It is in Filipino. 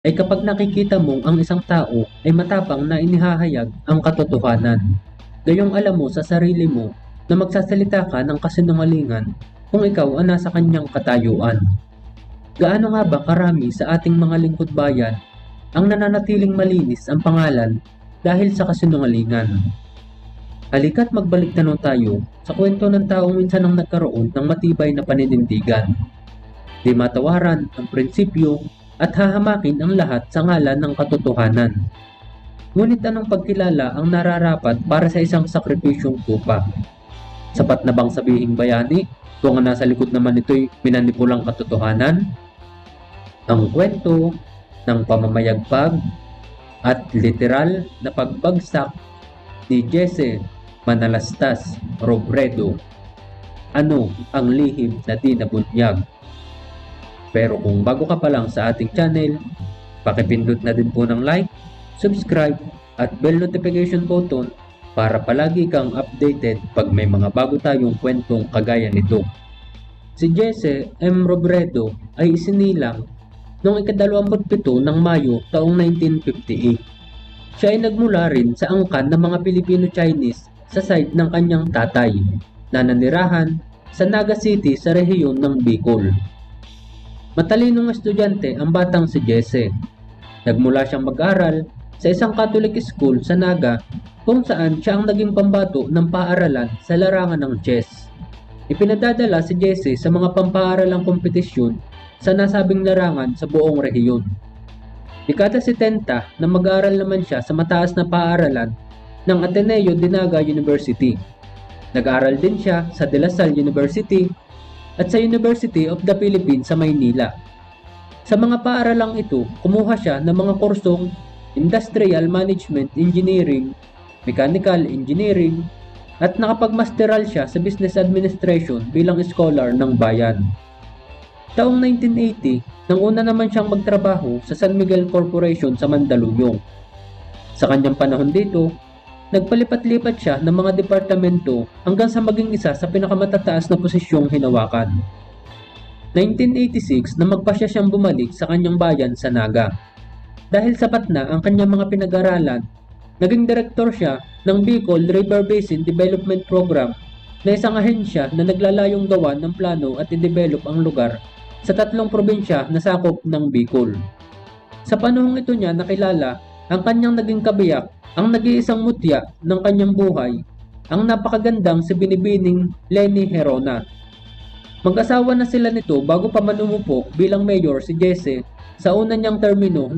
ay kapag nakikita mong ang isang tao ay matapang na inihahayag ang katotohanan. Gayong alam mo sa sarili mo na magsasalita ka ng kasinungalingan kung ikaw ang nasa kanyang katayuan. Gaano nga ba karami sa ating mga lingkod bayan ang nananatiling malinis ang pangalan dahil sa kasinungalingan? Halika't magbalik tanong tayo sa kwento ng taong minsan ang nagkaroon ng matibay na paninindigan. Di matawaran ang prinsipyo at hahamakin ang lahat sa ngalan ng katotohanan. Ngunit anong pagkilala ang nararapat para sa isang sakripisyong tupa? Sapat na bang sabihing bayani kung ang nasa likod naman ito'y minanipulang katotohanan? Ang kwento ng pamamayagpag at literal na pagbagsak ni Jesse Manalastas Robredo. Ano ang lihim na di nabunyag? Pero kung bago ka pa lang sa ating channel, pakipindot na din po ng like, subscribe at bell notification button para palagi kang updated pag may mga bago tayong kwentong kagaya nito. Si Jesse M. Robredo ay isinilang noong ikadalawamputpito ng Mayo taong 1958. Siya ay nagmula rin sa angkan ng mga Pilipino-Chinese sa side ng kanyang tatay na nanirahan sa Naga City sa rehiyon ng Bicol. Matalinong estudyante ang batang si Jesse. Nagmula siyang mag-aral sa isang Catholic school sa Naga kung saan siya ang naging pambato ng paaralan sa larangan ng chess. Ipinadadala si Jesse sa mga pampaaralang kompetisyon sa nasabing larangan sa buong rehiyon. Ikata si Tenta na mag-aaral naman siya sa mataas na paaralan ng Ateneo de Naga University. Nag-aral din siya sa De La Salle University at sa University of the Philippines sa Maynila. Sa mga paaralang ito, kumuha siya ng mga kursong Industrial Management Engineering, Mechanical Engineering, at nakapagmasteral siya sa Business Administration bilang scholar ng bayan. Taong 1980, nang una naman siyang magtrabaho sa San Miguel Corporation sa Mandaluyong. Sa kanyang panahon dito, nagpalipat-lipat siya ng mga departamento hanggang sa maging isa sa pinakamatataas na posisyong hinawakan. 1986 na magpasya siyang bumalik sa kanyang bayan sa Naga. Dahil sapat na ang kanyang mga pinag-aralan, naging direktor siya ng Bicol River Basin Development Program na isang ahensya na naglalayong gawa ng plano at i-develop ang lugar sa tatlong probinsya na sakop ng Bicol. Sa panahong ito niya nakilala ang kanyang naging kabiyak, ang nag-iisang mutya ng kanyang buhay, ang napakagandang si Binibining Lenny Herona. Mag-asawa na sila nito bago pa man umupo bilang mayor si Jesse sa una niyang termino